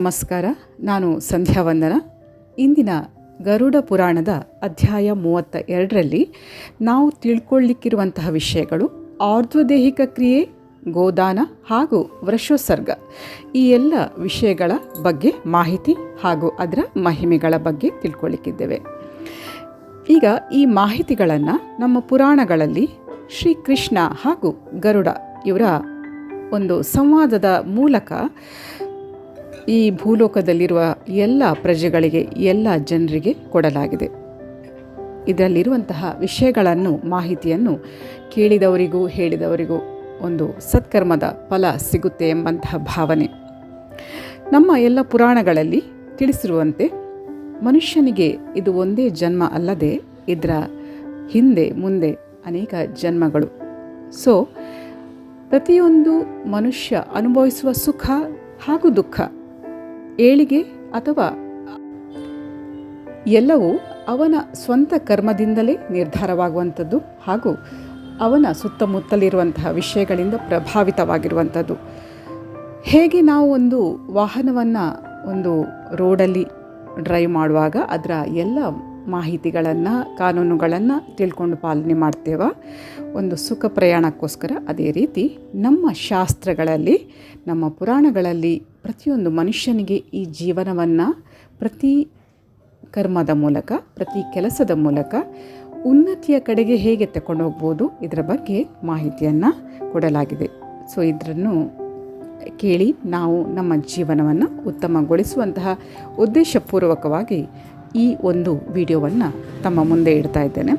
ನಮಸ್ಕಾರ, ನಾನು ಸಂಧ್ಯಾ ವಂದನ. ಇಂದಿನ ಗರುಡ ಪುರಾಣದ ಅಧ್ಯಾಯ ಮೂವತ್ತ ಎರಡರಲ್ಲಿ ನಾವು ತಿಳ್ಕೊಳ್ಳಿಕ್ಕಿರುವಂತಹ ವಿಷಯಗಳು ಆರ್ಧ್ವದೇಹಿಕ ಕ್ರಿಯೆ, ಗೋದಾನ ಹಾಗೂ ವೃಷೋಸರ್ಗ. ಈ ಎಲ್ಲ ವಿಷಯಗಳ ಬಗ್ಗೆ ಮಾಹಿತಿ ಹಾಗೂ ಅದರ ಮಹಿಮೆಗಳ ಬಗ್ಗೆ ತಿಳ್ಕೊಳ್ಳಿಕ್ಕಿದ್ದೇವೆ. ಈಗ ಈ ಮಾಹಿತಿಗಳನ್ನು ನಮ್ಮ ಪುರಾಣಗಳಲ್ಲಿ ಶ್ರೀಕೃಷ್ಣ ಹಾಗೂ ಗರುಡ ಇವರ ಒಂದು ಸಂವಾದದ ಮೂಲಕ ಈ ಭೂಲೋಕದಲ್ಲಿರುವ ಎಲ್ಲ ಪ್ರಜೆಗಳಿಗೆ, ಎಲ್ಲ ಜನರಿಗೆ ಕೊಡಲಾಗಿದೆ. ಇದರಲ್ಲಿರುವಂತಹ ವಿಷಯಗಳನ್ನು, ಮಾಹಿತಿಯನ್ನು ಕೇಳಿದವರಿಗೂ, ಹೇಳಿದವರಿಗೂ ಒಂದು ಸತ್ಕರ್ಮದ ಫಲ ಸಿಗುತ್ತೆ ಎಂಬಂತಹ ಭಾವನೆ. ನಮ್ಮ ಎಲ್ಲ ಪುರಾಣಗಳಲ್ಲಿ ತಿಳಿಸಿರುವಂತೆ ಮನುಷ್ಯನಿಗೆ ಇದು ಒಂದೇ ಜನ್ಮ ಅಲ್ಲದೆ ಇದರ ಹಿಂದೆ, ಮುಂದೆ ಅನೇಕ ಜನ್ಮಗಳು. ಸೊ ಪ್ರತಿಯೊಂದು ಮನುಷ್ಯ ಅನುಭವಿಸುವ ಸುಖ ಹಾಗೂ ದುಃಖ ಏಳಿಗೆ ಅಥವಾ ಎಲ್ಲವೂ ಅವನ ಸ್ವಂತ ಕರ್ಮದಿಂದಲೇ ನಿರ್ಧಾರವಾಗುವಂಥದ್ದು ಹಾಗೂ ಅವನ ಸುತ್ತಮುತ್ತಲಿರುವಂತಹ ವಿಷಯಗಳಿಂದ ಪ್ರಭಾವಿತವಾಗಿರುವಂಥದ್ದು. ಹೇಗೆ ನಾವು ಒಂದು ವಾಹನವನ್ನು ಒಂದು ರೋಡಲ್ಲಿ ಡ್ರೈವ್ ಮಾಡುವಾಗ ಅದರ ಎಲ್ಲ ಮಾಹಿತಿಗಳನ್ನು, ಕಾನೂನುಗಳನ್ನು ತಿಳ್ಕೊಂಡು ಪಾಲನೆ ಮಾಡ್ತೇವ? ಒಂದು ಸುಖ ಪ್ರಯಾಣಕ್ಕೋಸ್ಕರ ಅದೇ ರೀತಿ ನಮ್ಮ ಶಾಸ್ತ್ರಗಳಲ್ಲಿ, ನಮ್ಮ ಪುರಾಣಗಳಲ್ಲಿ ಪ್ರತಿಯೊಂದು ಮನುಷ್ಯನಿಗೆ ಈ ಜೀವನವನ್ನು ಪ್ರತಿ ಕರ್ಮದ ಮೂಲಕ, ಪ್ರತಿ ಕೆಲಸದ ಮೂಲಕ ಉನ್ನತಿಯ ಕಡೆಗೆ ಹೇಗೆ ತಗೊಂಡು ಹೋಗ್ಬೋದು ಇದರ ಬಗ್ಗೆ ಮಾಹಿತಿಯನ್ನು ಕೊಡಲಾಗಿದೆ. ಸೊ ಇದನ್ನು ಕೇಳಿ ನಾವು ನಮ್ಮ ಜೀವನವನ್ನು ಉತ್ತಮಗೊಳಿಸುವಂತಹ ಉದ್ದೇಶಪೂರ್ವಕವಾಗಿ ಈ ಒಂದು ವಿಡಿಯೋವನ್ನು ತಮ್ಮ ಮುಂದೆ ಇಡ್ತಾ ಇದ್ದೇನೆ.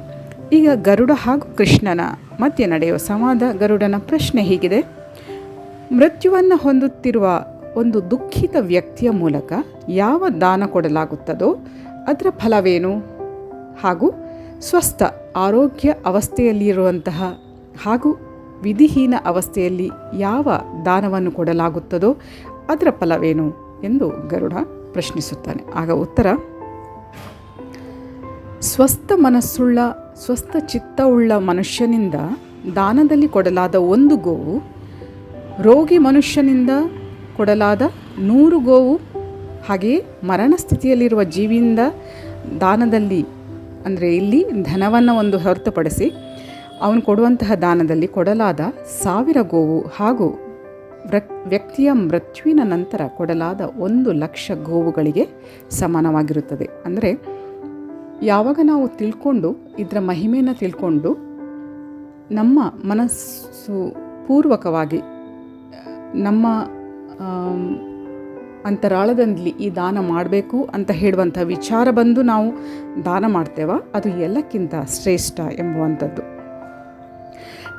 ಈಗ ಗರುಡ ಹಾಗೂ ಕೃಷ್ಣನ ಮಧ್ಯೆ ನಡೆಯುವ ಸಂವಾದ ಗರುಡನ ಪ್ರಶ್ನೆ ಹೀಗಿದೆ. ಮೃತ್ಯುವನ್ನು ಹೊಂದುತ್ತಿರುವ ಒಂದು ದುಃಖಿತ ವ್ಯಕ್ತಿಯ ಮೂಲಕ ಯಾವ ದಾನ ಕೊಡಲಾಗುತ್ತದೋ ಅದರ ಫಲವೇನು? ಹಾಗೂ ಸ್ವಸ್ಥ ಆರೋಗ್ಯ ಅವಸ್ಥೆಯಲ್ಲಿರುವಂತಹ ಹಾಗೂ ವಿಧಿಹೀನ ಅವಸ್ಥೆಯಲ್ಲಿ ಯಾವ ದಾನವನ್ನು ಕೊಡಲಾಗುತ್ತದೋ ಅದರ ಫಲವೇನು ಎಂದು ಗರುಡ ಪ್ರಶ್ನಿಸುತ್ತಾನೆ. ಆಗ ಉತ್ತರ, ಸ್ವಸ್ಥ ಮನಸ್ಸುಳ್ಳ, ಸ್ವಸ್ಥ ಚಿತ್ತವುಳ್ಳ ಮನುಷ್ಯನಿಂದ ದಾನದಲ್ಲಿ ಕೊಡಲಾದ ಒಂದು ಗೋವು ರೋಗಿ ಮನುಷ್ಯನಿಂದ ಕೊಡಲಾದ ನೂರು ಗೋವು. ಹಾಗೆಯೇ ಮರಣ ಸ್ಥಿತಿಯಲ್ಲಿರುವ ಜೀವಿಯಿಂದ ದಾನದಲ್ಲಿ, ಅಂದರೆ ಇಲ್ಲಿ ಧನವನ್ನು ಒಂದು ಹೊರತುಪಡಿಸಿ ಅವನು ಕೊಡುವಂತಹ ದಾನದಲ್ಲಿ ಕೊಡಲಾದ ಸಾವಿರ ಗೋವು ಹಾಗೂ ವ್ಯಕ್ತಿಯ ಮೃತ್ಯುವಿನ ನಂತರ ಕೊಡಲಾದ ಒಂದು ಲಕ್ಷ ಗೋವುಗಳಿಗೆ ಸಮಾನವಾಗಿರುತ್ತದೆ. ಅಂದರೆ ಯಾವಾಗ ನಾವು ತಿಳ್ಕೊಂಡು, ಇದರ ಮಹಿಮೆಯನ್ನು ತಿಳ್ಕೊಂಡು ನಮ್ಮ ಮನಸ್ಸು ಪೂರ್ವಕವಾಗಿ ನಮ್ಮ ಅಂತರಾಳದಲ್ಲಿ ಈ ದಾನ ಮಾಡಬೇಕು ಅಂತ ಹೇಳುವಂಥ ವಿಚಾರ ಬಂದು ನಾವು ದಾನ ಮಾಡ್ತೇವ? ಅದು ಎಲ್ಲಕ್ಕಿಂತ ಶ್ರೇಷ್ಠ ಎಂಬುವಂಥದ್ದು.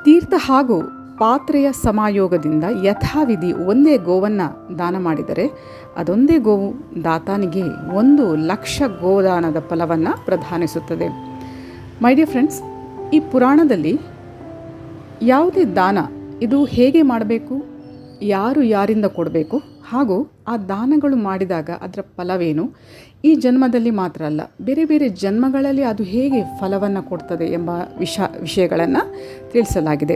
ತೀರ್ಥ ಹಾಗೂ ಪಾತ್ರೆಯ ಸಮಾಯೋಗದಿಂದ ಯಥಾವಿಧಿ ಒಂದೇ ಗೋವನ್ನು ದಾನ ಮಾಡಿದರೆ ಅದೊಂದೇ ಗೋವು ದಾತಾನಿಗೆ ಒಂದು ಲಕ್ಷ ಗೋದಾನದ ಫಲವನ್ನು ಪ್ರಧಾನಿಸುತ್ತದೆ. ಮೈ ಡಿಯರ್ ಫ್ರೆಂಡ್ಸ್ ಈ ಪುರಾಣದಲ್ಲಿ ಯಾವುದೇ ದಾನ ಇದು ಹೇಗೆ ಮಾಡಬೇಕು? ಯಾರು ಯಾರಿಂದ ಕೊಡಬೇಕು? ಹಾಗೂ ಆ ದಾನಗಳು ಮಾಡಿದಾಗ ಅದರ ಫಲವೇನು? ಈ ಜನ್ಮದಲ್ಲಿ ಮಾತ್ರ ಅಲ್ಲ, ಬೇರೆ ಬೇರೆ ಜನ್ಮಗಳಲ್ಲಿ ಅದು ಹೇಗೆ ಫಲವನ್ನು ಕೊಡ್ತದೆ ಎಂಬ ವಿಷ, ವಿಷಯಗಳನ್ನು ತಿಳಿಸಲಾಗಿದೆ.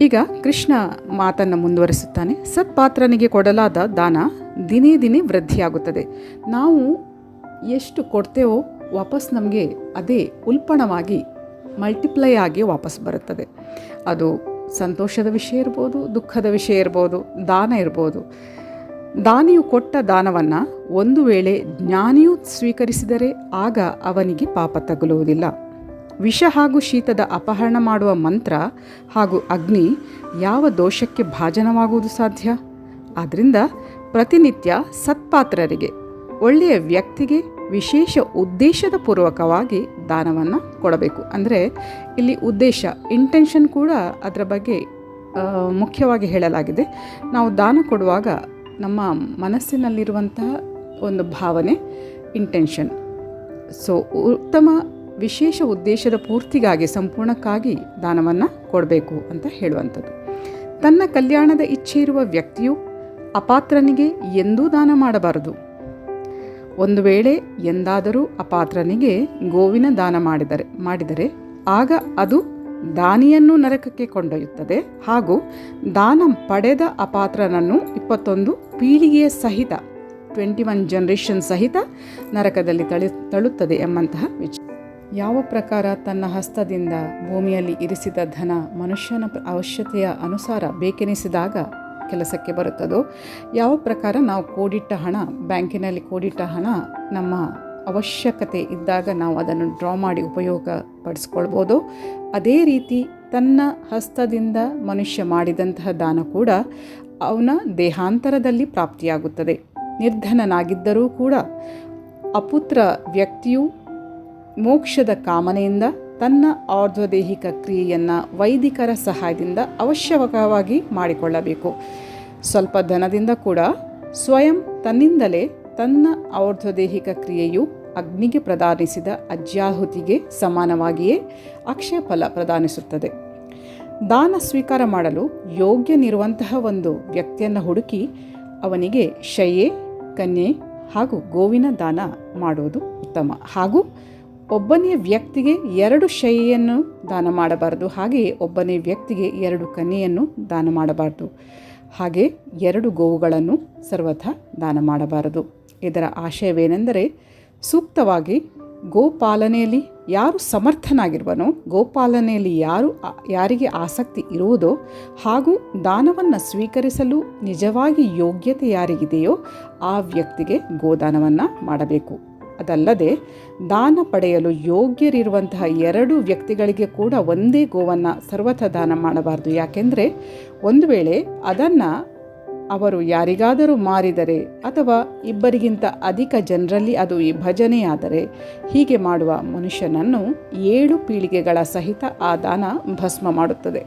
ಈಗ ಕೃಷ್ಣ ಮಾತನ್ನು ಮುಂದುವರಿಸುತ್ತಾನೆ. ಸತ್ಪಾತ್ರನಿಗೆ ಕೊಡಲಾದ ದಾನ ದಿನೇ ದಿನೇ ವೃದ್ಧಿಯಾಗುತ್ತದೆ. ನಾವು ಎಷ್ಟು ಕೊಡ್ತೇವೋ ವಾಪಸ್ ನಮಗೆ ಅದೇ ಉಲ್ಪಣವಾಗಿ ಮಲ್ಟಿಪ್ಲೈ ಆಗಿ ವಾಪಸ್ ಬರುತ್ತದೆ. ಅದು ಸಂತೋಷದ ವಿಷಯ ಇರ್ಬೋದು, ದುಃಖದ ವಿಷಯ ಇರ್ಬೋದು, ದಾನ ಇರ್ಬೋದು. ದಾನಿಯು ಕೊಟ್ಟ ದಾನವನ್ನು ಒಂದು ವೇಳೆ ಜ್ಞಾನಿಯು ಸ್ವೀಕರಿಸಿದರೆ ಆಗ ಅವನಿಗೆ ಪಾಪ ತಗುಲುವುದಿಲ್ಲ. ವಿಷ ಹಾಗೂ ಶೀತದ ಅಪಹರಣ ಮಾಡುವ ಮಂತ್ರ ಹಾಗೂ ಅಗ್ನಿ ಯಾವ ದೋಷಕ್ಕೆ ಭಾಜನವಾಗುವುದು ಸಾಧ್ಯ? ಆದ್ದರಿಂದ ಪ್ರತಿನಿತ್ಯ ಸತ್ಪಾತ್ರರಿಗೆ, ಒಳ್ಳೆಯ ವ್ಯಕ್ತಿಗೆ ವಿಶೇಷ ಉದ್ದೇಶದ ಪೂರ್ವಕವಾಗಿ ದಾನವನ್ನು ಕೊಡಬೇಕು. ಅಂದರೆ ಇಲ್ಲಿ ಉದ್ದೇಶ ಇಂಟೆನ್ಷನ್ ಕೂಡ ಅದರ ಬಗ್ಗೆ ಮುಖ್ಯವಾಗಿ ಹೇಳಲಾಗಿದೆ. ನಾವು ದಾನ ಕೊಡುವಾಗ ನಮ್ಮ ಮನಸ್ಸಿನಲ್ಲಿರುವಂತಹ ಒಂದು ಭಾವನೆ ಇಂಟೆನ್ಷನ್ ಸೊ ಉತ್ತಮ ವಿಶೇಷ ಉದ್ದೇಶದ ಪೂರ್ತಿಗಾಗಿ, ಸಂಪೂರ್ಣಕ್ಕಾಗಿ ದಾನವನ್ನು ಕೊಡಬೇಕು ಅಂತ ಹೇಳುವಂಥದ್ದು. ತನ್ನ ಕಲ್ಯಾಣದ ಇಚ್ಛೆ ಇರುವ ವ್ಯಕ್ತಿಯು ಅಪಾತ್ರನಿಗೆ ಎಂದೂ ದಾನ ಮಾಡಬಾರದು. ಒಂದು ವೇಳೆ ಎಂದಾದರೂ ಅಪಾತ್ರನಿಗೆ ಗೋವಿನ ದಾನ ಮಾಡಿದರೆ ಮಾಡಿದರೆ ಆಗ ಅದು ದಾನಿಯನ್ನು ನರಕಕ್ಕೆ ಕೊಂಡೊಯ್ಯುತ್ತದೆ. ಹಾಗೂ ದಾನ ಪಡೆದ ಅಪಾತ್ರನನ್ನು ಇಪ್ಪತ್ತೊಂದು ಪೀಳಿಗೆಯ ಸಹಿತ ಟ್ವೆಂಟಿ ಒನ್ ಜನರೇಷನ್ ಸಹಿತ ನರಕದಲ್ಲಿ ತಳಿ ತಳುತ್ತದೆ ಎಂಬಂತಹ ವಿಚಾರ ಯಾವ ಪ್ರಕಾರ ತನ್ನ ಹಸ್ತದಿಂದ ಭೂಮಿಯಲ್ಲಿ ಇರಿಸಿದ ಧನ ಮನುಷ್ಯನ ಅವಶ್ಯತೆಯ ಅನುಸಾರ ಬೇಕೆನಿಸಿದಾಗ ಕೆಲಸಕ್ಕೆ ಬರುತ್ತದೋ, ಯಾವ ಪ್ರಕಾರ ನಾವು ಕೂಡಿಟ್ಟ ಹಣ, ಬ್ಯಾಂಕಿನಲ್ಲಿ ಕೂಡಿಟ್ಟ ಹಣ ನಮ್ಮ ಅವಶ್ಯಕತೆ ಇದ್ದಾಗ ನಾವು ಅದನ್ನು ಡ್ರಾ ಮಾಡಿ ಉಪಯೋಗ ಪಡಿಸ್ಕೊಳ್ಬೋದು ಅದೇ ರೀತಿ ತನ್ನ ಹಸ್ತದಿಂದ ಮನುಷ್ಯ ಮಾಡಿದಂತಹ ದಾನ ಕೂಡ ಅವನ ದೇಹಾಂತರದಲ್ಲಿ ಪ್ರಾಪ್ತಿಯಾಗುತ್ತದೆ. ನಿರ್ಧನನಾಗಿದ್ದರೂ ಕೂಡ ಅಪುತ್ರ ವ್ಯಕ್ತಿಯು ಮೋಕ್ಷದ ಕಾಮನೆಯಿಂದ ತನ್ನ ಆರ್ಧ್ವದೇಹಿಕ ಕ್ರಿಯೆಯನ್ನು ವೈದಿಕರ ಸಹಾಯದಿಂದ ಅವಶ್ಯಕವಾಗಿ ಮಾಡಿಕೊಳ್ಳಬೇಕು. ಸ್ವಲ್ಪ ಧನದಿಂದ ಕೂಡ ಸ್ವಯಂ ತನ್ನಿಂದಲೇ ತನ್ನ ಔರ್ಧ್ವದೇಹಿಕ ಕ್ರಿಯೆಯು ಅಗ್ನಿಗೆ ಪ್ರದಾನಿಸಿದ ಅಜ್ಯಾಹುತಿಗೆ ಸಮಾನವಾಗಿಯೇ ಅಕ್ಷಯ ಫಲ ಪ್ರದಾನಿಸುತ್ತದೆ ದಾನ ಸ್ವೀಕಾರ ಮಾಡಲು ಯೋಗ್ಯನಿರುವಂತಹ ಒಂದು ವ್ಯಕ್ತಿಯನ್ನು ಹುಡುಕಿ ಅವನಿಗೆ ಶಯ್ಯೆ ಕನ್ಯೆ ಹಾಗೂ ಗೋವಿನ ದಾನ ಮಾಡುವುದು ಉತ್ತಮ. ಹಾಗೂ ಒಬ್ಬನೇ ವ್ಯಕ್ತಿಗೆ ಎರಡು ಶೈಯನ್ನು ದಾನ ಮಾಡಬಾರದು, ಹಾಗೆಯೇ ಒಬ್ಬನೇ ವ್ಯಕ್ತಿಗೆ ಎರಡು ಕನ್ಯೆಯನ್ನು ದಾನ ಮಾಡಬಾರದು, ಹಾಗೆ ಎರಡು ಗೋವುಗಳನ್ನು ಸರ್ವಥ ದಾನ ಮಾಡಬಾರದು. ಇದರ ಆಶಯವೇನೆಂದರೆ ಸೂಕ್ತವಾಗಿ ಗೋಪಾಲನೆಯಲ್ಲಿ ಯಾರು ಸಮರ್ಥನಾಗಿರುವನೋ, ಗೋಪಾಲನೆಯಲ್ಲಿ ಯಾರು ಯಾರಿಗೆ ಆಸಕ್ತಿ ಇರುವುದೋ ಹಾಗೂ ದಾನವನ್ನು ಸ್ವೀಕರಿಸಲು ನಿಜವಾಗಿ ಯೋಗ್ಯತೆ ಯಾರಿಗಿದೆಯೋ ಆ ವ್ಯಕ್ತಿಗೆ ಗೋದಾನವನ್ನು ಮಾಡಬೇಕು. ಅದಲ್ಲದೆ ದಾನ ಪಡೆಯಲು ಯೋಗ್ಯರಿರುವಂತಹ ಎರಡು ವ್ಯಕ್ತಿಗಳಿಗೆ ಕೂಡ ಒಂದೇ ಗೋವನ್ನು ಸರ್ವಥ ದಾನ ಮಾಡಬಾರ್ದು. ಯಾಕೆಂದರೆ ಒಂದು ವೇಳೆ ಅದನ್ನು ಅವರು ಯಾರಿಗಾದರೂ ಮಾರಿದರೆ ಅಥವಾ ಇಬ್ಬರಿಗಿಂತ ಅಧಿಕ ಜನರಲ್ಲಿ ಅದು ವಿಭಜನೆಯಾದರೆ ಹೀಗೆ ಮಾಡುವ ಮನುಷ್ಯನನ್ನು ಏಳು ಪೀಳಿಗೆಗಳ ಸಹಿತ ಆ ದಾನ ಭಸ್ಮ ಮಾಡುತ್ತದೆ.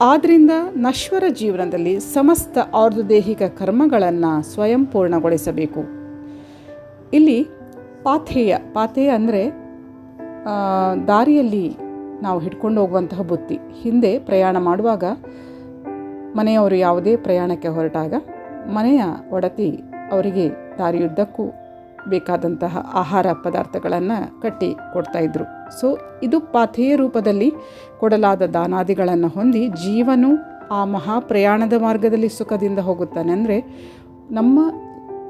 ಆದ್ದರಿಂದ ನಶ್ವರ ಜೀವನದಲ್ಲಿ ಸಮಸ್ತ ಆರ್ಧದೈಹಿಕ ಕರ್ಮಗಳನ್ನು ಸ್ವಯಂ ಪೂರ್ಣಗೊಳಿಸಬೇಕು. ಇಲ್ಲಿ ಪಾಥೇಯ ಪಾಥೇಯ ಅಂದರೆ ದಾರಿಯಲ್ಲಿ ನಾವು ಹಿಡ್ಕೊಂಡು ಹೋಗುವಂತಹ ಬುತ್ತಿ. ಹಿಂದೆ ಪ್ರಯಾಣ ಮಾಡುವಾಗ ಮನೆಯವರು ಯಾವುದೇ ಪ್ರಯಾಣಕ್ಕೆ ಹೊರಟಾಗ ಮನೆಯ ಒಡತಿ ಅವರಿಗೆ ದಾರಿಯುದ್ದಕ್ಕೂ ಬೇಕಾದಂತಹ ಆಹಾರ ಪದಾರ್ಥಗಳನ್ನು ಕಟ್ಟಿ ಕೊಡ್ತಾಯಿದ್ರು ಸೊ ಇದು ಪಾಥೇಯ ರೂಪದಲ್ಲಿ ಕೊಡಲಾದ ದಾನಾದಿಗಳನ್ನು ಹೊಂದಿ ಜೀವನು ಆ ಮಹಾ ಪ್ರಯಾಣದ ಮಾರ್ಗದಲ್ಲಿ ಸುಖದಿಂದ ಹೋಗುತ್ತಾನೆ. ಅಂದರೆ ನಮ್ಮ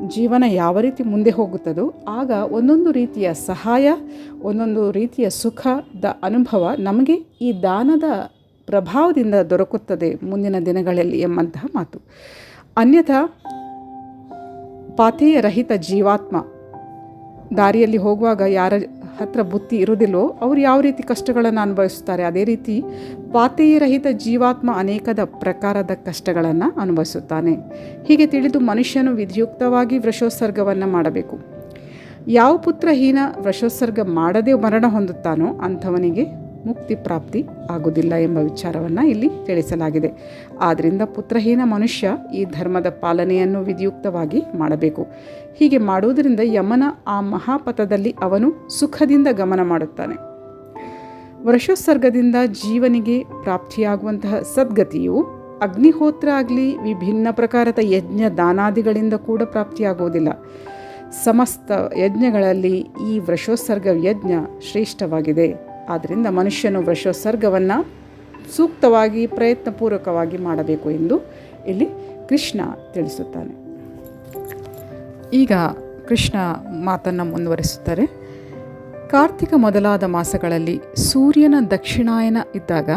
ಜೀವನ ಯಾವ ರೀತಿ ಮುಂದೆ ಹೋಗುತ್ತದೋ, ಆಗ ಒಂದೊಂದು ರೀತಿಯ ಸಹಾಯ, ಒಂದೊಂದು ರೀತಿಯ ಸುಖದ ಅನುಭವ ನಮಗೆ ಈ ದಾನದ ಪ್ರಭಾವದಿಂದ ದೊರಕುತ್ತದೆ ಮುಂದಿನ ದಿನಗಳಲ್ಲಿ ಎಂಬಂತಹ ಮಾತು. ಅನ್ಯಥಾ ಪಾತೇಯ ರಹಿತ ಜೀವಾತ್ಮ ದಾರಿಯಲ್ಲಿ ಹೋಗುವಾಗ ಯಾರ ಹತ್ರ ಬುತ್ತಿ ಇರುವುದಿಲ್ಲೋ ಅವರು ಯಾವ ರೀತಿ ಕಷ್ಟಗಳನ್ನು ಅನುಭವಿಸ್ತಾರೆ ಅದೇ ರೀತಿ ಪಾತೇಯರಹಿತ ಜೀವಾತ್ಮ ಅನೇಕದ ಪ್ರಕಾರದ ಕಷ್ಟಗಳನ್ನು ಅನುಭವಿಸುತ್ತಾನೆ. ಹೀಗೆ ತಿಳಿದು ಮನುಷ್ಯನು ವಿಧಿಯುಕ್ತವಾಗಿ ವೃಷೋತ್ಸರ್ಗವನ್ನು ಮಾಡಬೇಕು. ಯಾವ ಪುತ್ರಹೀನ ವೃಷೋತ್ಸರ್ಗ ಮಾಡದೆ ಮರಣ ಹೊಂದುತ್ತಾನೋ ಅಂಥವನಿಗೆ ಮುಕ್ತಿ ಪ್ರಾಪ್ತಿ ಆಗುವುದಿಲ್ಲ ಎಂಬ ವಿಚಾರವನ್ನು ಇಲ್ಲಿ ತಿಳಿಸಲಾಗಿದೆ. ಆದ್ದರಿಂದ ಪುತ್ರಹೀನ ಮನುಷ್ಯ ಈ ಧರ್ಮದ ಪಾಲನೆಯನ್ನು ವಿಧಿಯುಕ್ತವಾಗಿ ಮಾಡಬೇಕು. ಹೀಗೆ ಮಾಡುವುದರಿಂದ ಯಮನ ಆ ಮಹಾಪಥದಲ್ಲಿ ಅವನು ಸುಖದಿಂದ ಗಮನ ಮಾಡುತ್ತಾನೆ. ವರ್ಷೋತ್ಸರ್ಗದಿಂದ ಜೀವನಿಗೆ ಪ್ರಾಪ್ತಿಯಾಗುವಂತಹ ಸದ್ಗತಿಯು ಅಗ್ನಿಹೋತ್ರ ಆಗಲಿ, ವಿಭಿನ್ನ ಪ್ರಕಾರದ ಯಜ್ಞ ದಾನಾದಿಗಳಿಂದ ಕೂಡ ಪ್ರಾಪ್ತಿಯಾಗುವುದಿಲ್ಲ. ಸಮಸ್ತ ಯಜ್ಞಗಳಲ್ಲಿ ಈ ವೃಷೋತ್ಸರ್ಗ ಯಜ್ಞ ಶ್ರೇಷ್ಠವಾಗಿದೆ. ಆದ್ದರಿಂದ ಮನುಷ್ಯನು ವೃಷೋತ್ಸರ್ಗವನ್ನು ಸೂಕ್ತವಾಗಿ, ಪ್ರಯತ್ನಪೂರ್ವಕವಾಗಿ ಮಾಡಬೇಕು ಎಂದು ಇಲ್ಲಿ ಕೃಷ್ಣ ತಿಳಿಸುತ್ತಾನೆ. ಈಗ ಕೃಷ್ಣ ಮಾತನ್ನು ಮುಂದುವರಿಸುತ್ತಾರೆ. ಕಾರ್ತಿಕ ಮೊದಲಾದ ಮಾಸಗಳಲ್ಲಿ ಸೂರ್ಯನ ದಕ್ಷಿಣಾಯನ ಇದ್ದಾಗ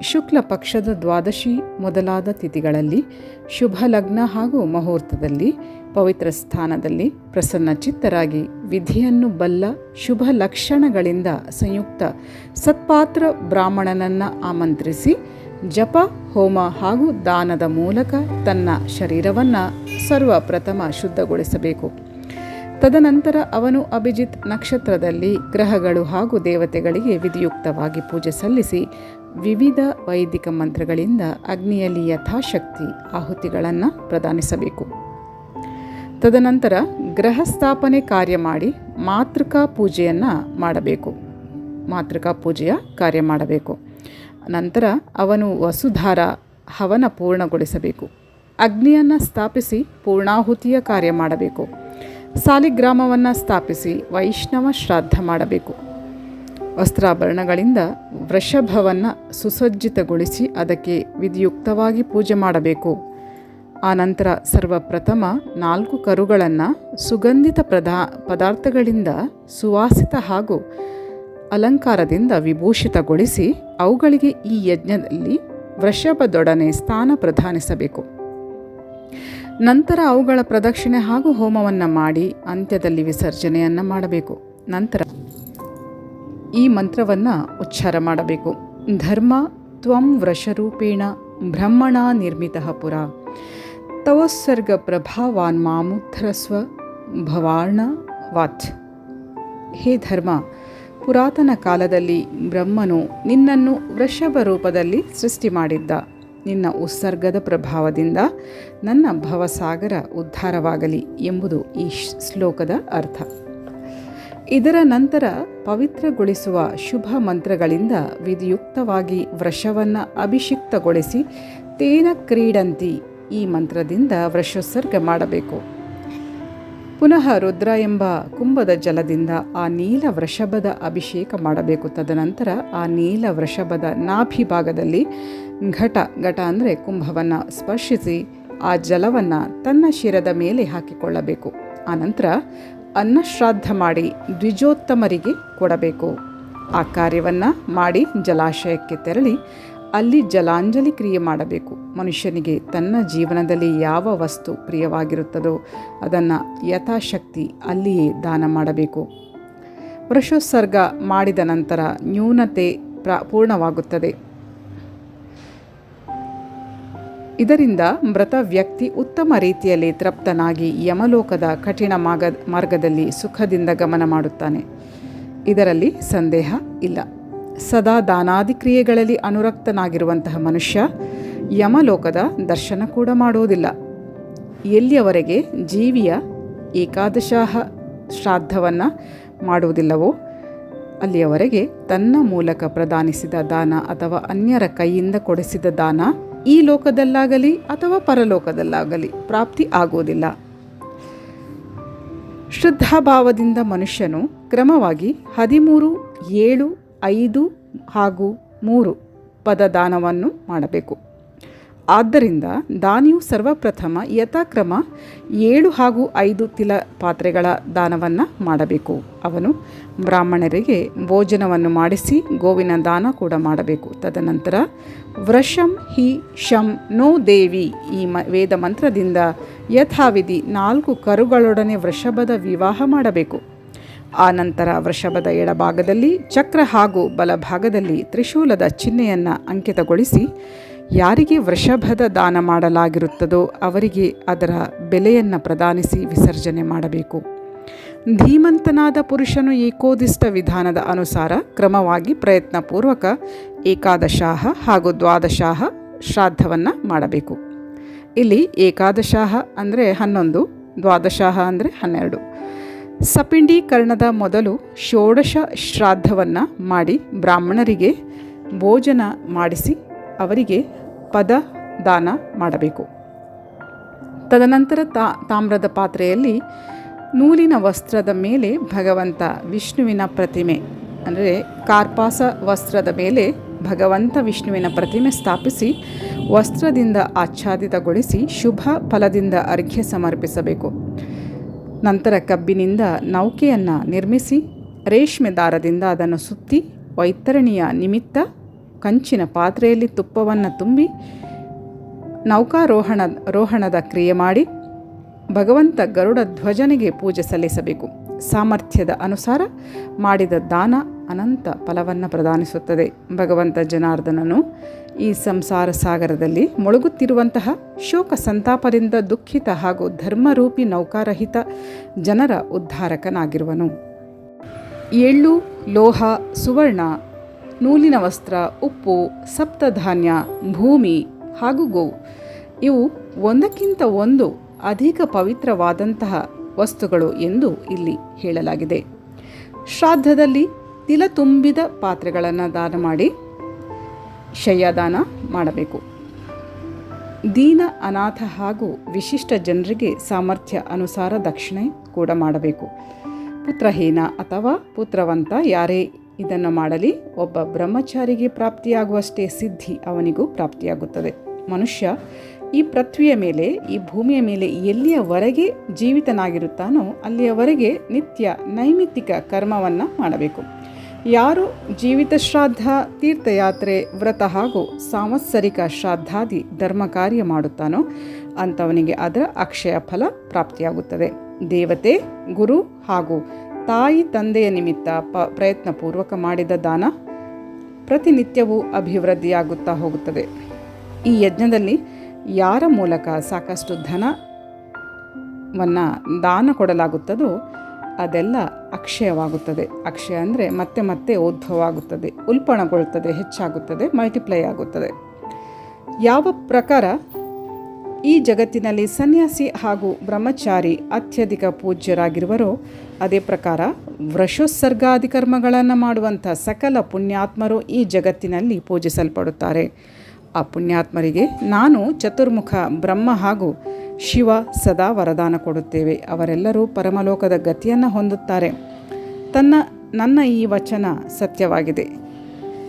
ಶುಕ್ಲ ಪಕ್ಷದ ದ್ವಾದಶಿ ಮೊದಲಾದ ತಿಥಿಗಳಲ್ಲಿ ಶುಭ ಲಗ್ನ ಹಾಗೂ ಮುಹೂರ್ತದಲ್ಲಿ ಪವಿತ್ರ ಸ್ಥಾನದಲ್ಲಿ ಪ್ರಸನ್ನ ಚಿತ್ತರಾಗಿ ವಿಧಿಯನ್ನು ಬಲ್ಲ ಶುಭ ಲಕ್ಷಣಗಳಿಂದ ಸಂಯುಕ್ತ ಸತ್ಪಾತ್ರ ಬ್ರಾಹ್ಮಣನನ್ನು ಆಮಂತ್ರಿಸಿ ಜಪ, ಹೋಮ ಹಾಗೂ ದಾನದ ಮೂಲಕ ತನ್ನ ಶರೀರವನ್ನು ಸರ್ವಪ್ರಥಮ ಶುದ್ಧಗೊಳಿಸಬೇಕು. ತದನಂತರ ಅವನು ಅಭಿಜಿತ್ ನಕ್ಷತ್ರದಲ್ಲಿ ಗ್ರಹಗಳು ಹಾಗೂ ದೇವತೆಗಳಿಗೆ ವಿಧಿಯುಕ್ತವಾಗಿ ಪೂಜೆ ಸಲ್ಲಿಸಿ ವಿವಿಧ ವೈದಿಕ ಮಂತ್ರಗಳಿಂದ ಅಗ್ನಿಯಲ್ಲಿ ಯಥಾಶಕ್ತಿ ಆಹುತಿಗಳನ್ನು ಪ್ರದಾನಿಸಬೇಕು. ತದನಂತರ ಗ್ರಹಸ್ಥಾಪನೆ ಕಾರ್ಯ ಮಾಡಿ ಮಾತೃಕಾ ಪೂಜೆಯನ್ನು ಮಾಡಬೇಕು. ಮಾತೃಕಾ ಪೂಜೆಯ ಕಾರ್ಯ ಮಾಡಬೇಕು. ನಂತರ ಅವನು ವಸುಧಾರ ಹವನ ಪೂರ್ಣಗೊಳಿಸಬೇಕು. ಅಗ್ನಿಯನ್ನು ಸ್ಥಾಪಿಸಿ ಪೂರ್ಣಾಹುತಿಯ ಕಾರ್ಯ ಮಾಡಬೇಕು. ಸಾಲಿಗ್ರಾಮವನ್ನು ಸ್ಥಾಪಿಸಿ ವೈಷ್ಣವ ಶ್ರಾದ್ದ ಮಾಡಬೇಕು. ವಸ್ತ್ರಾಭರಣಗಳಿಂದ ವೃಷಭವನ್ನು ಸುಸಜ್ಜಿತಗೊಳಿಸಿ ಅದಕ್ಕೆ ವಿಧಿಯುಕ್ತವಾಗಿ ಪೂಜೆ ಮಾಡಬೇಕು. ಆನಂತರ ಸರ್ವಪ್ರಥಮ ನಾಲ್ಕು ಕರುಗಳನ್ನು ಸುಗಂಧಿತ ಪ್ರದಾ, ಪದಾರ್ಥಗಳಿಂದ ಸುವಾಸಿತ ಹಾಗೂ ಅಲಂಕಾರದಿಂದ ವಿಭೂಷಿತಗೊಳಿಸಿ ಅವುಗಳಿಗೆ ಈ ಯಜ್ಞದಲ್ಲಿ ವೃಷಭದೊಡನೆ ಸ್ಥಾನ ಪ್ರಧಾನಿಸಬೇಕು. ನಂತರ ಅವುಗಳ ಪ್ರದಕ್ಷಿಣೆ ಹಾಗೂ ಹೋಮವನ್ನು ಮಾಡಿ ಅಂತ್ಯದಲ್ಲಿ ವಿಸರ್ಜನೆಯನ್ನು ಮಾಡಬೇಕು. ನಂತರ ಈ ಮಂತ್ರವನ್ನು ಉಚ್ಚಾರ ಮಾಡಬೇಕು. ಧರ್ಮ ತ್ವಂ ವೃಷರೂಪೇಣ ಬ್ರಹ್ಮಣ ನಿರ್ಮಿತ ಪುರ. ತವಸ್ಸರ್ಗ ಪ್ರಭಾವಾನ್ ಮಾಮುದ್ಧರಸ್ವ ಭವಾರ್ಣ ವಾಚ್ ಹೇ ಧರ್ಮ ಪುರಾತನ ಕಾಲದಲ್ಲಿ ಬ್ರಹ್ಮನು ನಿನ್ನನ್ನು ವೃಷಭ ರೂಪದಲ್ಲಿ ಸೃಷ್ಟಿ ಮಾಡಿದ್ದ. ನಿನ್ನ ಉತ್ಸರ್ಗದ ಪ್ರಭಾವದಿಂದ ನನ್ನ ಭವಸಾಗರ ಉದ್ಧಾರವಾಗಲಿ ಎಂಬುದು ಈ ಶ್ಲೋಕದ ಅರ್ಥ. ಇದರ ನಂತರ ಪವಿತ್ರಗೊಳಿಸುವ ಶುಭ ಮಂತ್ರಗಳಿಂದ ವಿಧಿಯುಕ್ತವಾಗಿ ವೃಷವನ್ನು ಅಭಿಷಿಕ್ತಗೊಳಿಸಿ ತೇನ ಕ್ರೀಡಂತಿ ಈ ಮಂತ್ರದಿಂದ ವೃಷೋತ್ಸರ್ಗ ಮಾಡಬೇಕು. ಪುನಃ ರುದ್ರ ಎಂಬ ಕುಂಭದ ಜಲದಿಂದ ಆ ನೀಲ ವೃಷಭದ ಅಭಿಷೇಕ ಮಾಡಬೇಕು. ತದನಂತರ ಆ ನೀಲ ವೃಷಭದ ನಾಭಿ ಭಾಗದಲ್ಲಿ ಘಟ ಘಟ ಅಂದರೆ ಕುಂಭವನ್ನು ಸ್ಪರ್ಶಿಸಿ ಆ ಜಲವನ್ನು ತನ್ನ ಶಿರದ ಮೇಲೆ ಹಾಕಿಕೊಳ್ಳಬೇಕು. ಆನಂತರ ಅನ್ನಶ್ರಾದ್ದ ಮಾಡಿ ದ್ವಿಜೋತ್ತಮರಿಗೆ ಕೊಡಬೇಕು. ಆ ಕಾರ್ಯವನ್ನು ಮಾಡಿ ಜಲಾಶಯಕ್ಕೆ ತೆರಳಿ ಅಲ್ಲಿ ಜಲಾಂಜಲಿ ಕ್ರಿಯೆ ಮಾಡಬೇಕು. ಮನುಷ್ಯನಿಗೆ ತನ್ನ ಜೀವನದಲ್ಲಿ ಯಾವ ವಸ್ತು ಪ್ರಿಯವಾಗಿರುತ್ತದೋ ಅದನ್ನು ಯಥಾಶಕ್ತಿ ಅಲ್ಲಿಯೇ ದಾನ ಮಾಡಬೇಕು. ವೃಷೋತ್ಸರ್ಗ ಮಾಡಿದ ನಂತರ ನ್ಯೂನತೆ ಪ್ರ ಪೂರ್ಣವಾಗುತ್ತದೆ. ಇದರಿಂದ ಮೃತ ವ್ಯಕ್ತಿ ಉತ್ತಮ ರೀತಿಯಲ್ಲಿ ತೃಪ್ತನಾಗಿ ಯಮಲೋಕದ ಕಠಿಣ ಮಾರ್ಗ, ಮಾರ್ಗದಲ್ಲಿ ಸುಖದಿಂದ ಗಮನ ಮಾಡುತ್ತಾನೆ. ಇದರಲ್ಲಿ ಸಂದೇಹ ಇಲ್ಲ. ಸದಾ ದಾನಾದಿ ಕ್ರಿಯೆಗಳಲ್ಲಿ ಅನುರಕ್ತನಾಗಿರುವಂತಹ ಮನುಷ್ಯ ಯಮಲೋಕದ ದರ್ಶನ ಕೂಡ ಮಾಡುವುದಿಲ್ಲ ಎಲ್ಲಿಯವರೆಗೆ ಜೀವಿಯ ಏಕಾದಶಾಹ ಶ್ರಾದ್ದವನ್ನು ಮಾಡುವುದಿಲ್ಲವೋ, ಅಲ್ಲಿಯವರೆಗೆ ತನ್ನ ಮೂಲಕ ಪ್ರದಾನಿಸಿದ ದಾನ ಅಥವಾ ಅನ್ಯರ ಕೈಯಿಂದ ಕೊಡಿಸಿದ ದಾನ ಈ ಲೋಕದಲ್ಲಾಗಲಿ ಅಥವಾ ಪರಲೋಕದಲ್ಲಾಗಲಿ ಪ್ರಾಪ್ತಿ ಆಗುವುದಿಲ್ಲ ಶ್ರದ್ಧಾಭಾವದಿಂದ ಮನುಷ್ಯನು ಕ್ರಮವಾಗಿ ಹದಿಮೂರು, ಏಳು ಐದು ಹಾಗೂ ಮೂರು ಪದದಾನವನ್ನು ಮಾಡಬೇಕು. ಆದ್ದರಿಂದ ದಾನಿಯು ಸರ್ವಪ್ರಥಮ ಯಥಾಕ್ರಮ ಏಳು ಹಾಗೂ ಐದು ತಿಲ ಪಾತ್ರೆಗಳ ದಾನವನ್ನು ಮಾಡಬೇಕು. ಅವನು ಬ್ರಾಹ್ಮಣರಿಗೆ ಭೋಜನವನ್ನು ಮಾಡಿಸಿ ಗೋವಿನ ದಾನ ಕೂಡ ಮಾಡಬೇಕು. ತದನಂತರ ವೃಷಂ ಹಿ ಶಂ ನೋ ದೇವಿ ಈ ವೇದ ಮಂತ್ರದಿಂದ ಯಥಾವಿಧಿ ನಾಲ್ಕು ಕರುಗಳೊಡನೆ ವೃಷಭದ ವಿವಾಹ ಮಾಡಬೇಕು. ಆ ನಂತರ ವೃಷಭದ ಎಡಭಾಗದಲ್ಲಿ ಚಕ್ರ ಹಾಗೂ ಬಲಭಾಗದಲ್ಲಿ ತ್ರಿಶೂಲದ ಚಿಹ್ನೆಯನ್ನು ಅಂಕಿತಗೊಳಿಸಿ, ಯಾರಿಗೆ ವೃಷಭದ ದಾನ ಮಾಡಲಾಗಿರುತ್ತದೋ ಅವರಿಗೆ ಅದರ ಬೆಲೆಯನ್ನು ಪ್ರದಾನಿಸಿ ವಿಸರ್ಜನೆ ಮಾಡಬೇಕು. ಧೀಮಂತನಾದ ಪುರುಷನು ಏಕೋದಿಷ್ಟ ವಿಧಾನದ ಅನುಸಾರ ಕ್ರಮವಾಗಿ ಪ್ರಯತ್ನಪೂರ್ವಕ ಏಕಾದಶಾಹ ಹಾಗೂ ದ್ವಾದಶಾಹ ಶ್ರಾದ್ದವನ್ನು ಮಾಡಬೇಕು. ಇಲ್ಲಿ ಏಕಾದಶಾಹ ಅಂದರೆ ಹನ್ನೊಂದು, ದ್ವಾದಶಾಹ ಅಂದರೆ ಹನ್ನೆರಡು. ಸಪಿಂಡೀಕರಣದ ಮೊದಲು ಷೋಡಶ ಶ್ರಾದ್ದವನ್ನು ಮಾಡಿ ಬ್ರಾಹ್ಮಣರಿಗೆ ಭೋಜನ ಮಾಡಿಸಿ ಅವರಿಗೆ ಪದ ದಾನ ಮಾಡಬೇಕು. ತದನಂತರ ತಾ, ತಾಮ್ರದ ಪಾತ್ರೆಯಲ್ಲಿ ನೂಲಿನ ವಸ್ತ್ರದ ಮೇಲೆ ಭಗವಂತ ವಿಷ್ಣುವಿನ ಪ್ರತಿಮೆ, ಅಂದರೆ ಕಾರ್ಪಾಸ ವಸ್ತ್ರದ ಮೇಲೆ ಭಗವಂತ ವಿಷ್ಣುವಿನ ಪ್ರತಿಮೆ ಸ್ಥಾಪಿಸಿ ವಸ್ತ್ರದಿಂದ ಆಚ್ಛಾದಿತಗೊಳಿಸಿ ಶುಭ ಫಲದಿಂದ ಅರ್ಘ್ಯ ಸಮರ್ಪಿಸಬೇಕು. ನಂತರ ಕಬ್ಬಿನಿಂದ ನೌಕೆಯನ್ನು ನಿರ್ಮಿಸಿ ರೇಷ್ಮೆ ದಾರದಿಂದ ಅದನ್ನು ಸುತ್ತಿ ವೈತರಣಿಯ ನಿಮಿತ್ತ ಕಂಚಿನ ಪಾತ್ರೆಯಲ್ಲಿ ತುಪ್ಪವನ್ನು ತುಂಬಿ ನೌಕಾರೋಹಣ, ರೋಹಣದ ಕ್ರಿಯೆ ಮಾಡಿ ಭಗವಂತ ಗರುಡ ಧ್ವಜನಿಗೆ ಪೂಜೆ ಸಲ್ಲಿಸಬೇಕು. ಸಾಮರ್ಥ್ಯದ ಅನುಸಾರ ಮಾಡಿದ ದಾನ ಅನಂತ ಫಲವನ್ನು ಪ್ರದಾನಿಸುತ್ತದೆ. ಭಗವಂತ ಜನಾರ್ದನನು ಈ ಸಂಸಾರ ಸಾಗರದಲ್ಲಿ ಮುಳುಗುತ್ತಿರುವಂತಹ ಶೋಕ ಸಂತಾಪದಿಂದ ದುಃಖಿತ ಹಾಗೂ ಧರ್ಮರೂಪಿ ನೌಕಾರಹಿತ ಜನರ ಉದ್ಧಾರಕನಾಗಿರುವನು. ಎಳ್ಳು, ಲೋಹ, ಸುವರ್ಣ, ನೂಲಿನ ವಸ್ತ್ರ, ಉಪ್ಪು, ಸಪ್ತಧಾನ್ಯ, ಭೂಮಿ ಹಾಗೂ ಗೋವು ಇವು ಒಂದಕ್ಕಿಂತ ಒಂದು ಅಧಿಕ ಪವಿತ್ರವಾದಂತಹ ವಸ್ತುಗಳು ಎಂದು ಇಲ್ಲಿ ಹೇಳಲಾಗಿದೆ. ಶ್ರಾದ್ದದಲ್ಲಿ ತಿಲ ತುಂಬಿದ ಪಾತ್ರೆಗಳನ್ನು ದಾನ ಮಾಡಿ ಶಯ್ಯದಾನ ಮಾಡಬೇಕು. ದೀನ ಅನಾಥ ಹಾಗೂ ವಿಶಿಷ್ಟ ಜನರಿಗೆ ಸಾಮರ್ಥ್ಯ ಅನುಸಾರ ದಕ್ಷಿಣೆ ಕೂಡ ಮಾಡಬೇಕು. ಪುತ್ರಹೀನ ಅಥವಾ ಪುತ್ರವಂತ ಯಾರೇ ಇದನ್ನು ಮಾಡಲಿ, ಒಬ್ಬ ಬ್ರಹ್ಮಚಾರಿಗೆ ಪ್ರಾಪ್ತಿಯಾಗುವಷ್ಟೇ ಸಿದ್ಧಿ ಅವನಿಗೂ ಪ್ರಾಪ್ತಿಯಾಗುತ್ತದೆ. ಮನುಷ್ಯ ಈ ಪೃಥ್ವಿಯ ಮೇಲೆ, ಈ ಭೂಮಿಯ ಮೇಲೆ ಎಲ್ಲಿಯವರೆಗೆ ಜೀವಿತನಾಗಿರುತ್ತಾನೋ ಅಲ್ಲಿಯವರೆಗೆ ನಿತ್ಯ ನೈಮಿತ್ತಿಕ ಕರ್ಮವನ್ನು ಮಾಡಬೇಕು. ಯಾರು ಜೀವಿತ ಶ್ರಾದ್ದ ತೀರ್ಥಯಾತ್ರೆ ವ್ರತ ಹಾಗೂ ಸಾಂವತ್ಸರಿಕ ಶ್ರಾದ್ದಾದಿ ಧರ್ಮ ಕಾರ್ಯ ಮಾಡುತ್ತಾನೋ ಅಂಥವನಿಗೆ ಅದರ ಅಕ್ಷಯ ಫಲ ಪ್ರಾಪ್ತಿಯಾಗುತ್ತದೆ. ದೇವತೆ, ಗುರು ಹಾಗೂ ತಾಯಿ ತಂದೆಯ ನಿಮಿತ್ತ ಪ ಪ್ರಯತ್ನಪೂರ್ವಕ ಮಾಡಿದ ದಾನ ಪ್ರತಿನಿತ್ಯವೂ ಅಭಿವೃದ್ಧಿಯಾಗುತ್ತಾ ಹೋಗುತ್ತದೆ. ಈ ಯಜ್ಞದಲ್ಲಿ ಯಾರ ಮೂಲಕ ಸಾಕಷ್ಟು ಧನವನ್ನು ದಾನ ಕೊಡಲಾಗುತ್ತದೋ ಅದೆಲ್ಲ ಅಕ್ಷಯವಾಗುತ್ತದೆ. ಅಕ್ಷಯ ಅಂದರೆ ಮತ್ತೆ ಮತ್ತೆ ಉದ್ಭವವಾಗುತ್ತದೆ. ಉಲ್ಪಣಗೊಳ್ಳುತ್ತದೆ, ಹೆಚ್ಚಾಗುತ್ತದೆ ಮಲ್ಟಿಪ್ಲೈ ಆಗುತ್ತದೆ. ಯಾವ ಪ್ರಕಾರ ಈ ಜಗತ್ತಿನಲ್ಲಿ ಸನ್ಯಾಸಿ ಹಾಗೂ ಬ್ರಹ್ಮಚಾರಿ ಅತ್ಯಧಿಕ ಪೂಜ್ಯರಾಗಿರುವರೋ, ಅದೇ ಪ್ರಕಾರ ವೃಷೋತ್ಸರ್ಗಾದಿ ಕರ್ಮಗಳನ್ನು ಮಾಡುವಂಥ ಸಕಲ ಪುಣ್ಯಾತ್ಮರು ಈ ಜಗತ್ತಿನಲ್ಲಿ ಪೂಜಿಸಲ್ಪಡುತ್ತಾರೆ. ಆ ಪುಣ್ಯಾತ್ಮರಿಗೆ ನಾನು ಚತುರ್ಮುಖ ಬ್ರಹ್ಮ ಹಾಗೂ ಶಿವ ಸದಾ ವರದಾನ ಕೊಡುತ್ತೇವೆ. ಅವರೆಲ್ಲರೂ ಪರಮಲೋಕದ ಗತಿಯನ್ನು ಹೊಂದುತ್ತಾರೆ. ತನ್ನ, ನನ್ನ ಈ ವಚನ ಸತ್ಯವಾಗಿದೆ.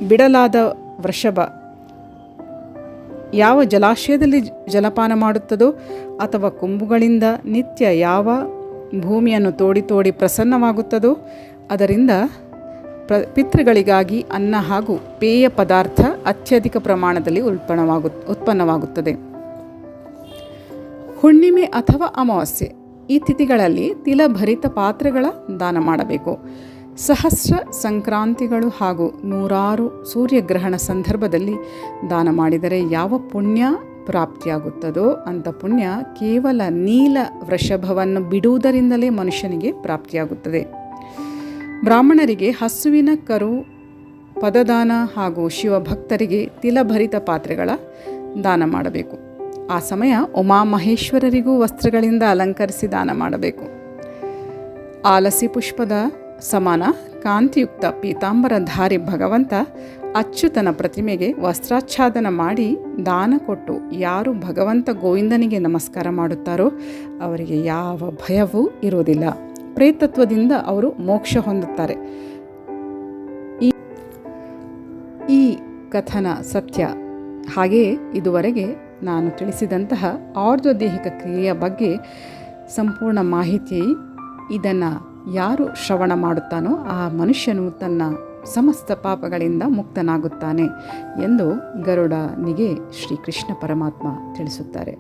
ಬಿಡಲಾದ ವೃಷಭ, ಯಾವ ಜಲಾಶಯದಲ್ಲಿ ಜಲಪಾನ ಮಾಡುತ್ತದೋ ಅಥವಾ ಕೊಂಬುಗಳಿಂದ ನಿತ್ಯ ಯಾವ ಭೂಮಿಯನ್ನು ತೋಡಿ ತೋಡಿ ಪ್ರಸನ್ನವಾಗುತ್ತದೋ, ಅದರಿಂದ ಪ್ರ, ಪಿತೃಗಳಿಗಾಗಿ ಅನ್ನ ಹಾಗೂ ಪೇಯ ಪದಾರ್ಥ ಅತ್ಯಧಿಕ ಪ್ರಮಾಣದಲ್ಲಿ ಉತ್ಪನ್ನವಾಗು ಉತ್ಪನ್ನವಾಗುತ್ತದೆ. ಹುಣ್ಣಿಮೆ ಅಥವಾ ಅಮಾವಾಸ್ಯೆ ಈ ತಿಥಿಗಳಲ್ಲಿ ತಿಲಭರಿತ ಪಾತ್ರೆಗಳ ದಾನ ಮಾಡಬೇಕು. ಸಹಸ್ರ ಸಂಕ್ರಾಂತಿಗಳು ಹಾಗೂ ನೂರಾರು ಸೂರ್ಯಗ್ರಹಣ ಸಂದರ್ಭದಲ್ಲಿ ದಾನ ಮಾಡಿದರೆ ಯಾವ ಪುಣ್ಯ ಪ್ರಾಪ್ತಿಯಾಗುತ್ತದೋ ಅಂತ ಪುಣ್ಯ ಕೇವಲ ನೀಲ ವೃಷಭವನ್ನು ಬಿಡುವುದರಿಂದಲೇ ಮನುಷ್ಯನಿಗೆ ಪ್ರಾಪ್ತಿಯಾಗುತ್ತದೆ. ಬ್ರಾಹ್ಮಣರಿಗೆ ಹಸುವಿನ ಕರು, ಪದದಾನ ಹಾಗೂ ಶಿವಭಕ್ತರಿಗೆ ತಿಲಭರಿತ ಪಾತ್ರೆಗಳ ದಾನ ಮಾಡಬೇಕು. ಆ ಸಮಯ ಉಮಾಮಹೇಶ್ವರರಿಗೂ ವಸ್ತ್ರಗಳಿಂದ ಅಲಂಕರಿಸಿ ದಾನ ಮಾಡಬೇಕು. ಆಲಸಿ ಪುಷ್ಪದ ಸಮಾನ ಕಾಂತಿಯುಕ್ತ ಪೀತಾಂಬರಧಾರಿ ಭಗವಂತ ಅಚ್ಯುತನ ಪ್ರತಿಮೆಗೆ ವಸ್ತ್ರಾಚ್ಛಾದನ ಮಾಡಿ ದಾನ ಕೊಟ್ಟು ಯಾರು ಭಗವಂತ ಗೋವಿಂದನಿಗೆ ನಮಸ್ಕಾರ ಮಾಡುತ್ತಾರೋ ಅವರಿಗೆ ಯಾವ ಭಯವೂ ಇರುವುದಿಲ್ಲ. ಪ್ರೇತತ್ವದಿಂದ ಅವರು ಮೋಕ್ಷ ಹೊಂದುತ್ತಾರೆ. ಈ ಈ ಕಥನ ಸತ್ಯ ಹಾಗೆಯೇ ಇದುವರೆಗೆ ನಾನು ತಿಳಿಸಿದಂತಹ ಆರ್ಧೋದೇಹಿಕ ಕ್ರಿಯೆಯ ಬಗ್ಗೆ ಸಂಪೂರ್ಣ ಮಾಹಿತಿ ಇದನ್ನು ಯಾರು ಶ್ರವಣ ಮಾಡುತ್ತಾನೋ ಆ ಮನುಷ್ಯನು ತನ್ನ ಸಮಸ್ತ ಪಾಪಗಳಿಂದ ಮುಕ್ತನಾಗುತ್ತಾನೆ ಎಂದು ಗರುಡನಿಗೆ ಶ್ರೀಕೃಷ್ಣ ಪರಮಾತ್ಮ ತಿಳಿಸುತ್ತಾರೆ.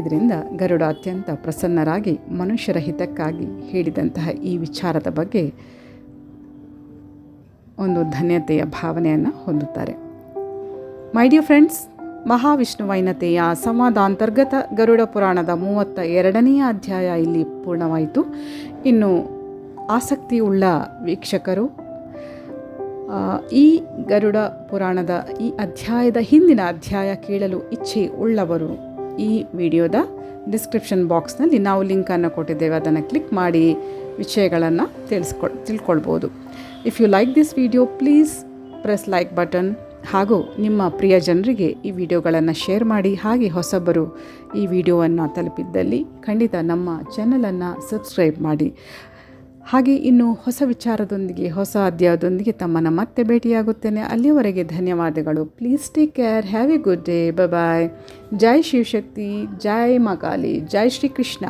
ಇದರಿಂದ ಗರುಡ ಅತ್ಯಂತ ಪ್ರಸನ್ನರಾಗಿ ಮನುಷ್ಯರ ಹಿತಕ್ಕಾಗಿ ಹೇಳಿದಂತಹ ಈ ವಿಚಾರದ ಬಗ್ಗೆ ಒಂದು ಧನ್ಯತೆಯ ಭಾವನೆಯನ್ನು ಹೊಂದುತ್ತಾರೆ. ಮೈ ಡಿಯರ್ ಫ್ರೆಂಡ್ಸ್ ಮಹಾವಿಷ್ಣು ವೈನತೆಯ ಸಂವಾದಾಂತರ್ಗತ ಗರುಡ ಪುರಾಣದ ಮೂವತ್ತ ಎರಡನೆಯ ಅಧ್ಯಾಯ ಇಲ್ಲಿ ಪೂರ್ಣವಾಯಿತು. ಇನ್ನು ಆಸಕ್ತಿಯುಳ್ಳ ವೀಕ್ಷಕರು ಈ ಗರುಡ ಪುರಾಣದ ಈ ಅಧ್ಯಾಯದ ಹಿಂದಿನ ಅಧ್ಯಾಯ ಕೇಳಲು ಇಚ್ಛೆ ಉಳ್ಳವರು ಈ ವಿಡಿಯೋದ ಡಿಸ್ಕ್ರಿಪ್ಷನ್ ಬಾಕ್ಸ್ನಲ್ಲಿ ನಾವು ಲಿಂಕನ್ನು ಕೊಟ್ಟಿದ್ದೇವೆ. ಅದನ್ನು ಕ್ಲಿಕ್ ಮಾಡಿ ವಿಷಯಗಳನ್ನು ತಿಳಿಸ್ಕೊಳ್, ತಿಳ್ಕೊಳ್ಬೋದು. If you like this video please press like button ಹಾಗೂ ನಿಮ್ಮ ಪ್ರಿಯ ಜನರಿಗೆ ಈ ವಿಡಿಯೋಗಳನ್ನು ಶೇರ್ ಮಾಡಿ ಹಾಗೆ ಹೊಸಬರು ಈ ವಿಡಿಯೋವನ್ನು ತಲುಪಿದ್ದಲ್ಲಿ ಖಂಡಿತ ನಮ್ಮ ಚಾನಲನ್ನು ಸಬ್ಸ್ಕ್ರೈಬ್ ಮಾಡಿ. ಹಾಗೆ ಇನ್ನು ಹೊಸ ವಿಚಾರದೊಂದಿಗೆ, ಹೊಸ ಅಧ್ಯಾಯದೊಂದಿಗೆ ತಮ್ಮನ್ನು ಮತ್ತೆ ಭೇಟಿಯಾಗುತ್ತೇನೆ. ಅಲ್ಲಿಯವರೆಗೆ ಧನ್ಯವಾದಗಳು. Please take care have a good day bye ಜೈ ಶಿವಶಕ್ತಿ ಜೈ ಮಕಾಲಿ ಜೈ ಶ್ರೀಕೃಷ್ಣ